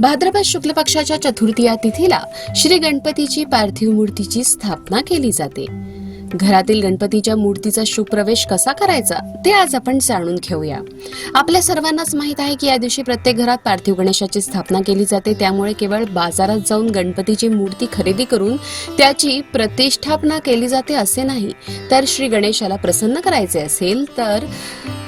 भाद्रपद शुक्ल पक्षाच्या चतुर्थी या तिथीला श्री गणपतीची पार्थिव मूर्तीची स्थापना केली जाते. घरातील गणपतीच्या मूर्तीचा शुभप्रवेश कसा करायचा ते आज आपण जाणून घेऊया. आपल्या सर्वांनाच माहीत आहे की या दिवशी प्रत्येक घरात पार्थिव गणेशाची स्थापना केली जाते. त्यामुळे केवळ बाजारात जाऊन गणपतीची मूर्ती खरेदी करून त्याची प्रतिष्ठापना केली जाते असे नाही. तर श्री गणेशाला प्रसन्न करायचे असेल तर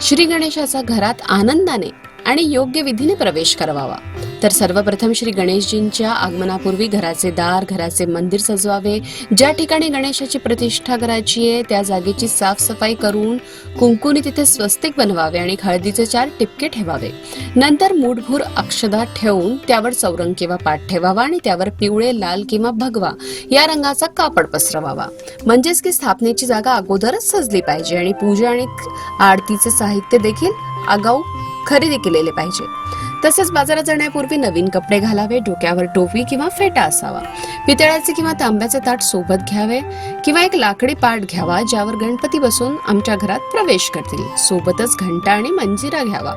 श्री गणेशाचा घरात आनंदाने आणि योग्य विधीने प्रवेश करवावा तर सर्वप्रथम श्री गणेशजींच्या आगमनापूर्वी घराचे दार घराचे मंदिर सजवावे. ज्या ठिकाणी गणेशाची प्रतिष्ठा करायची आहे त्या जागेची साफसफाई करून कुंकुनी तिथे स्वस्तिक बनवावे आणि हळदीचे चार टिपके ठेवावे. नंतर मूठभूर अक्षदा ठेवून त्यावर चौरंग किंवा पाठ ठेवावा आणि त्यावर पिवळे लाल किंवा भगवा या रंगाचा कापड पसरवावा. म्हणजेच की स्थापनेची जागा अगोदरच सजली पाहिजे आणि पूजा आणि आरतीचे साहित्य देखील आगाऊ खरेदी केलेले पाहिजे. तसेच बाजारात जाण्यापूर्वी नवीन कपडे घालावे डोक्यावर टोपी किंवा फेटा असावा. पितळाचे किंवा तांब्याचे ताट सोबत घ्यावे किंवा एक लाकडी पाट घ्यावा ज्यावर गणपती बसून आमच्या घरात प्रवेश करतील. सोबतच घंटा आणि मंजिरा घ्यावा.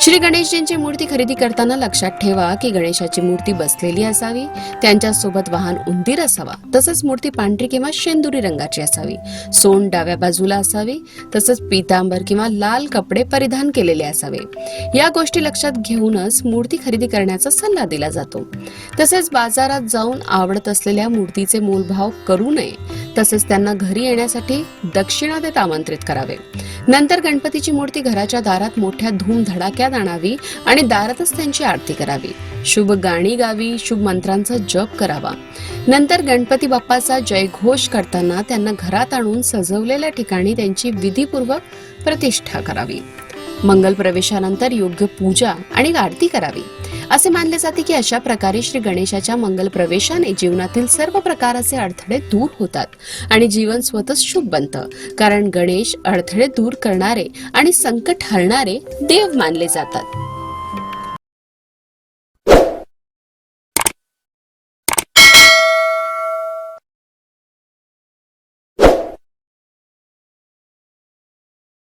श्री गणेशजींची मूर्ती खरेदी करताना लक्षात ठेवा की गणेशाची मूर्ती बसलेली असावी त्यांच्यासोबत वाहन उंदीर असावा तसंच मूर्ती पांढरी किंवा शेंदुरी रंगाची असावी. सोन डाव्या बाजूला असावी तसंच पितांबर किंवा लाल कपडे परिधान केलेले असावे. या गोष्टी लक्षात घेऊन घेऊनच मूर्ती खरेदी करण्याचा सल्ला दिला जातो. तसेच बाजारात जाऊन आवडत असलेल्या मूर्तीचे मोलभाव करू नये. तसेच त्यांना घरी येण्यासाठी दक्षिणा देत आमंत्रित करावे. नंतर गणपतीची मूर्ती घराच्या दारात मोठ्या धूम धडाक्यात आणावी आणि दारातच त्यांची आरती करावी. शुभ गाणी गावी शुभ मंत्रांचा जप करावा. नंतर गणपती बाप्पाचा जयघोष करताना त्यांना घरात आणून सजवलेल्या ठिकाणी त्यांची विधीपूर्वक प्रतिष्ठा करावी. मंगल प्रवेशानंतर योग्य पूजा आणि आरती करावी. असे मानले जाते की अशा प्रकारे श्री गणेशाच्या मंगल प्रवेशाने जीवनातील सर्व प्रकारचे अडथळे दूर होतात आणि जीवन स्वतःच शुभ बनतं. कारण गणेश अडथळे दूर करणारे आणि संकट हरणारे देव मानले जातात.